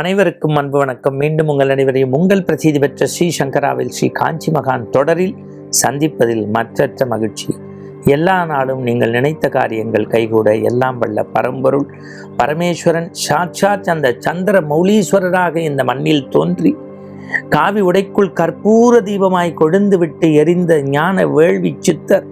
அனைவருக்கும் அன்பு வணக்கம். மீண்டும் உங்கள் அனைவரையும் உங்கள் பிரசித்தி பெற்ற ஸ்ரீ சங்கராவில் ஸ்ரீ காஞ்சி மகான் தொடரில் சந்திப்பதில் மற்றற்ற மகிழ்ச்சி. எல்லா நாளும் நீங்கள் நினைத்த காரியங்கள் கைகூட எல்லாம் வல்ல பரம்பொருள். பரமேஸ்வரன் சாட்சாத் அந்த சந்திர மௌலீஸ்வரராக இந்த மண்ணில் தோன்றி காவி உடைக்குள் கற்பூர தீபமாய் கொழுந்து விட்டு எரிந்த ஞான வேள்வி சித்தர்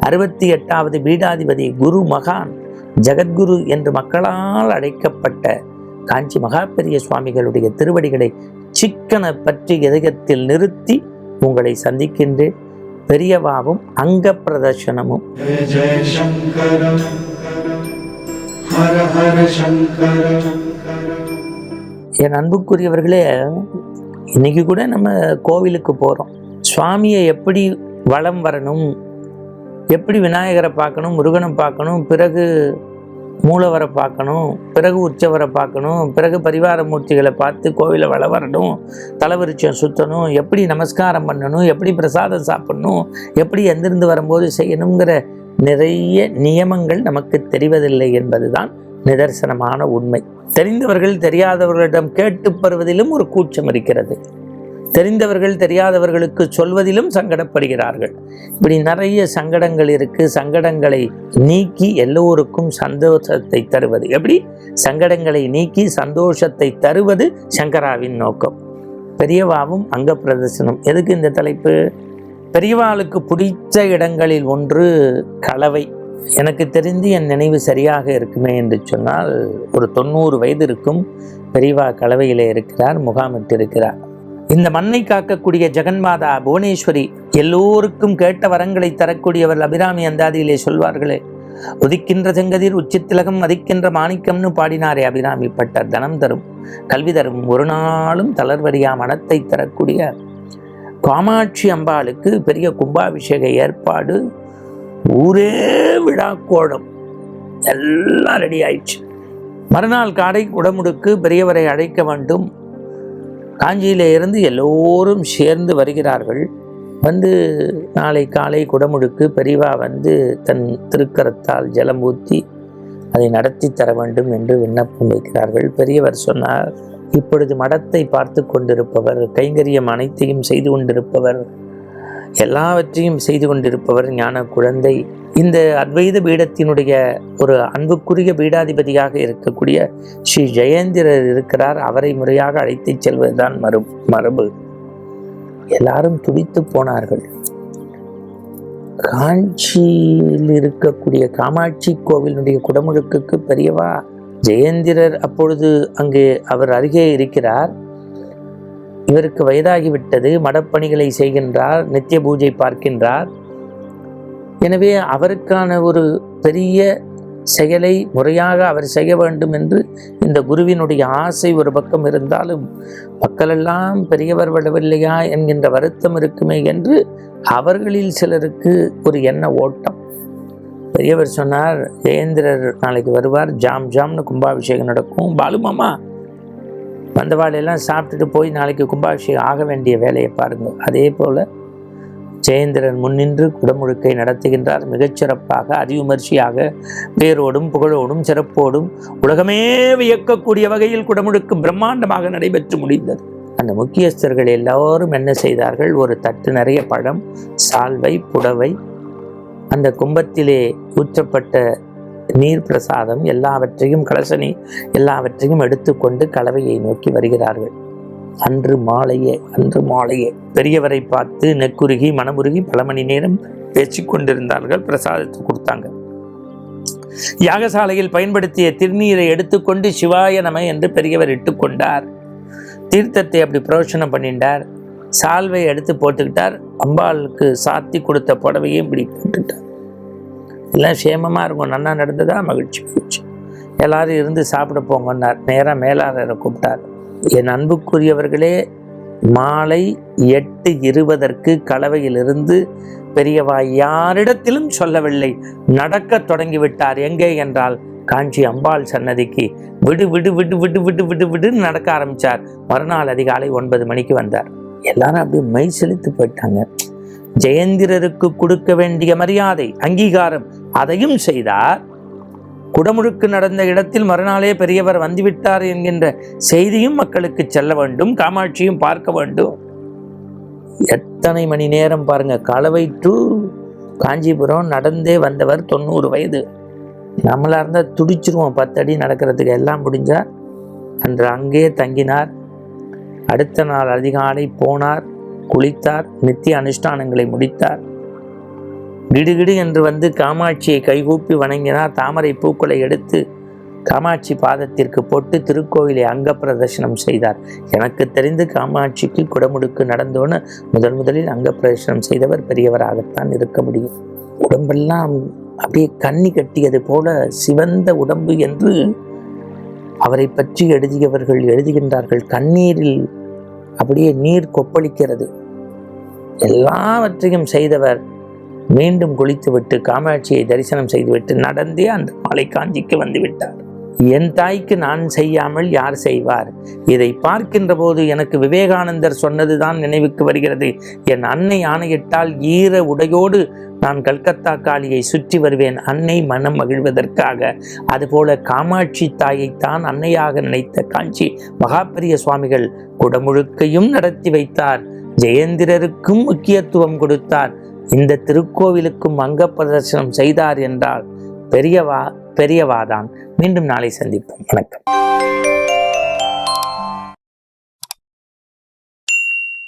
அறுபத்தி எட்டாவது பீடாதிபதி குரு மகான் ஜெகத்குரு என்று மக்களால் அழைக்கப்பட்ட காஞ்சி மகா பெரிய சுவாமிகளுடைய திருவடிகளை சிக்கன பற்றி எதகத்தில் நிறுத்தி உங்களை சந்திக்கின்றேன். பெரியவாவும் அங்க பிரதர்ஷனமும். என் அன்புக்குரியவர்களே இன்னைக்கு கூட நம்ம கோவிலுக்கு போகிறோம் சுவாமியை எப்படி வளம் வரணும்? எப்படி விநாயகரை பார்க்கணும் முருகனை பார்க்கணும்? பிறகு மூலவரை பார்க்கணும் பிறகு உற்சவரை பார்க்கணும் பிறகு பரிவார மூர்த்திகளை பார்த்து கோவிலை வள வரணும் தலைவரிச்சம் சுற்றணும் எப்படி நமஸ்காரம் பண்ணணும் எப்படி பிரசாதம் சாப்பிடணும் எப்படி எந்திருந்து வரும்போது செய்யணுங்கிற நிறைய நியமங்கள் நமக்கு தெரிவதில்லை என்பதுதான் நிதர்சனமான உண்மை. தெரிந்தவர்கள் தெரியாதவர்களிடம் கேட்டு பெறுவதிலும் ஒரு கூச்சம் இருக்கிறது. தெரிந்தவர்கள் தெரியாதவர்களுக்கு சொல்வதிலும் சங்கடப்படுகிறார்கள். இப்படி நிறைய சங்கடங்கள் இருக்குது சங்கடங்களை நீக்கி எல்லோருக்கும் சந்தோஷத்தை தருவது. எப்படி? சங்கடங்களை நீக்கி சந்தோஷத்தை தருவது சங்கராவின் நோக்கம். பெரியவாவும் அங்க பிரதர்சனம் எதுக்கு இந்த தலைப்பு? பெரியவாளுக்கு பிடித்த இடங்களில் ஒன்று கலவை. எனக்கு தெரிந்து என் நினைவு சரியாக இருக்குமே என்று சொன்னால் ஒரு தொண்ணூறு வயது இருக்கும் பெரியவா கலவையிலே இருக்கிறார் முகாமிட்டு இருக்கிறார் இந்த மண்ணை காக்கக்கூடிய ஜெகன்மாதா புவனேஸ்வரி எல்லோருக்கும் கேட்ட வரங்களை தரக்கூடியவர் அபிராமி அந்தாதியிலே சொல்வார்களே உதிக்கின்ற செங்கதிர் உச்சித்திலகம் மதிக்கின்ற மாணிக்கம்னு பாடினாரே அபிராமி. பட்டர் தனம் தரும் கல்வி தரும் ஒரு நாளும் தளர்வரியா மனத்தை தரக்கூடிய காமாட்சி அம்பாளுக்கு பெரிய கும்பாபிஷேக ஏற்பாடு. ஊரே விழா கோடம். எல்லாம் ரெடி ஆயிடுச்சு. மறுநாள் காடை உடமுடுக்கு பெரியவரை அழைக்க வேண்டும். காஞ்சியில இருந்து எல்லோரும் சேர்ந்து வருகிறார்கள். வந்து நாளை காலை குடமுடுக்கு பெரிவா வந்து தன் திருக்கரத்தால் ஜலம் ஊற்றி அதை நடத்தி தர வேண்டும் என்று விண்ணப்பம் வைக்கிறார்கள். பெரியவர் சொன்னார் இப்பொழுது மடத்தை பார்த்து கொண்டிருப்பவர் கைங்கரியம் அனைத்தையும் செய்து கொண்டிருப்பவர் எல்லாவற்றையும் செய்து கொண்டிருப்பவர் ஞான குழந்தை இந்த அத்வைத பீடத்தினுடைய ஒரு அன்புக்குரிய பீடாதிபதியாக இருக்கக்கூடிய ஸ்ரீ ஜெயேந்திரர் இருக்கிறார். அவரை முறையாக அழைத்துச் செல்வதுதான் மறு மரபு. எல்லாரும் துடித்து போனார்கள். காஞ்சியில் இருக்கக்கூடிய காமாட்சி கோவிலுடைய குடமுழுக்குக்கு பெரியவா ஜெயேந்திரர் அப்பொழுது அங்கே அவர் அருகே இருக்கிறார். இவருக்கு வயதாகிவிட்டது. மடப்பணிகளை செய்கின்றார். நித்திய பூஜை பார்க்கின்றார். எனவே அவருக்கான ஒரு பெரிய செயலை முறையாக அவர் செய்ய வேண்டும் என்று இந்த குருவினுடைய ஆசை ஒரு பக்கம் இருந்தாலும் மக்களெல்லாம் பெரியவர் விடவில்லையா என்கின்ற வருத்தம் இருக்குமே என்று அவர்களில் சிலருக்கு ஒரு எண்ண ஓட்டம். பெரியவர் சொன்னார் ஜெயேந்திரர் நாளைக்கு வருவார் ஜாம் ஜாம்னு கும்பாபிஷேகம் நடக்கும். பாலுமாமா வந்தவாளையெல்லாம் சாப்பிட்டுட்டு போய் நாளைக்கு கும்பாபிஷேகம் ஆக வேண்டிய வேலையை பாருங்கள் அதே போல் ஜெயேந்திரன் முன்னின்று குடமுழுக்கை நடத்துகின்றார். மிகச்சிறப்பாக அதிவிமர்சியாக பேரோடும் புகழோடும் சிறப்போடும் உலகமே வியக்கக்கூடிய வகையில் குடமுழுக்கு பிரம்மாண்டமாக நடைபெற்று முடிந்தது. அந்த முக்கியஸ்தர்கள் எல்லோரும் என்ன செய்தார்கள்? ஒரு தட்டு நிறைய பழம் சால்வை புடவை அந்த கும்பத்திலே ஊற்றப்பட்ட நீர் பிரசாதம் எல்லாவற்றையும் கலசனி எல்லாவற்றையும் எடுத்துக்கொண்டு கலவையை நோக்கி வருகிறார்கள். அன்று மாலையே அன்று மாலையே. பெரியவரை பார்த்து நெக்குருகி மனமுருகி பல மணி நேரம் பேசிக் கொண்டிருந்தார்கள் பிரசாதத்தை கொடுத்தாங்க. யாகசாலையில் பயன்படுத்திய திருநீரை எடுத்துக்கொண்டு சிவாய நம என்று பெரியவர் இட்டுக்கொண்டார் தீர்த்தத்தை அப்படி பிரயோசனம் பண்ணிட்டார். சால்வை எடுத்து போட்டுக்கிட்டார். அம்பாளுக்கு சாத்தி கொடுத்த புடவையும் இப்படி போட்டுட்டார் எல்லாம் சேமமாக இருக்கும். நன்னா நடந்ததா? மகிழ்ச்சி மகிழ்ச்சி எல்லாரும் இருந்து சாப்பிட போங்கன்னார். நேராக மேலாளரை கூப்பிட்டார். என் அன்புக்குரியவர்களே மாலை எட்டு இருபதற்கு கலவையிலிருந்து பெரியவா யாரிடத்திலும் சொல்லவில்லை. நடக்கத் தொடங்கிவிட்டார். எங்கே என்றால் காஞ்சி அம்பாள் சன்னதிக்கு. விடு விடு விடு விடு விடு விடு விடுன்னு நடக்க ஆரம்பிச்சார். மறுநாள் அதிகாலை ஒன்பது மணிக்கு வந்தார். எல்லாரும் அப்படியே மெய் செலுத்து போயிட்டாங்க. ஜெயந்திரருக்கு கொடுக்க வேண்டிய மரியாதை அங்கீகாரம் அதையும் செய்தார். குடமுழுக்கு நடந்த இடத்தில் மறுநாளே பெரியவர் வந்துவிட்டார் என்கின்ற செய்தியும் மக்களுக்கு செல்ல வேண்டும் காமாட்சியும் பார்க்க வேண்டும். எத்தனை மணி நேரம் பாருங்க கலவை டு காஞ்சிபுரம் நடந்தே வந்தவர் தொண்ணூறு வயது. நம்மளாக இருந்தால் துடிச்சிருவோம் பத்தடி நடக்கிறதுக்கு எல்லாம் முடிஞ்சால் அன்று அங்கே தங்கினார் அடுத்த நாள் அதிகாலை போனார் குளித்தார் நித்திய அனுஷ்டானங்களை முடித்தார். கிடுகிடு என்று வந்து காமாட்சியை கைகூப்பி வணங்கினார். தாமரை பூக்களை எடுத்து காமாட்சி பாதத்திற்கு போட்டு திருக்கோயிலை அங்க பிரதர்சனம் செய்தார். எனக்கு தெரிந்து காமாட்சிக்கு குடமுடுக்கு நடந்தோன்னு முதன் முதலில் அங்க பிரதர்சனம் செய்தவர் பெரியவராகத்தான் இருக்க முடியும். உடம்பெல்லாம் அப்படியே கண்ணி கட்டியது போல சிவந்த உடம்பு என்று அவரை பற்றி எழுதியவர்கள் எழுதுகின்றார்கள். கண்ணீரில் அப்படியே நீர் கொப்பளிக்கிறது. எல்லாவற்றையும் செய்தவர் மீண்டும் குளித்துவிட்டு காமாட்சியை தரிசனம் செய்துவிட்டு நடந்தே அந்த மாலை காஞ்சிக்கு வந்துவிட்டார். என் தாய்க்கு நான் செய்யாமல் யார் செய்வார்? இதை பார்க்கின்ற போது எனக்கு விவேகானந்தர் சொன்னதுதான் நினைவுக்கு வருகிறது. என் அன்னை ஆணையிட்டால் ஈர உடையோடு நான் கல்கத்தா காளியை சுற்றி வருவேன். அன்னை மனம் மகிழ்வதற்காக. அதுபோல காமாட்சி தாயைத்தான் அன்னையாக நினைத்த காஞ்சி மகாபெரிய சுவாமிகள் குடமுழுக்கையும் நடத்தி வைத்தார். ஜெயேந்திரருக்கும் முக்கியத்துவம் கொடுத்தார். இந்த திருக்கோவிலுக்கும் அங்க பிரதர்சனம் செய்தார் என்றால் பெரியவா பெரியவாதான். மீண்டும் நாளை சந்திப்போம். வணக்கம்.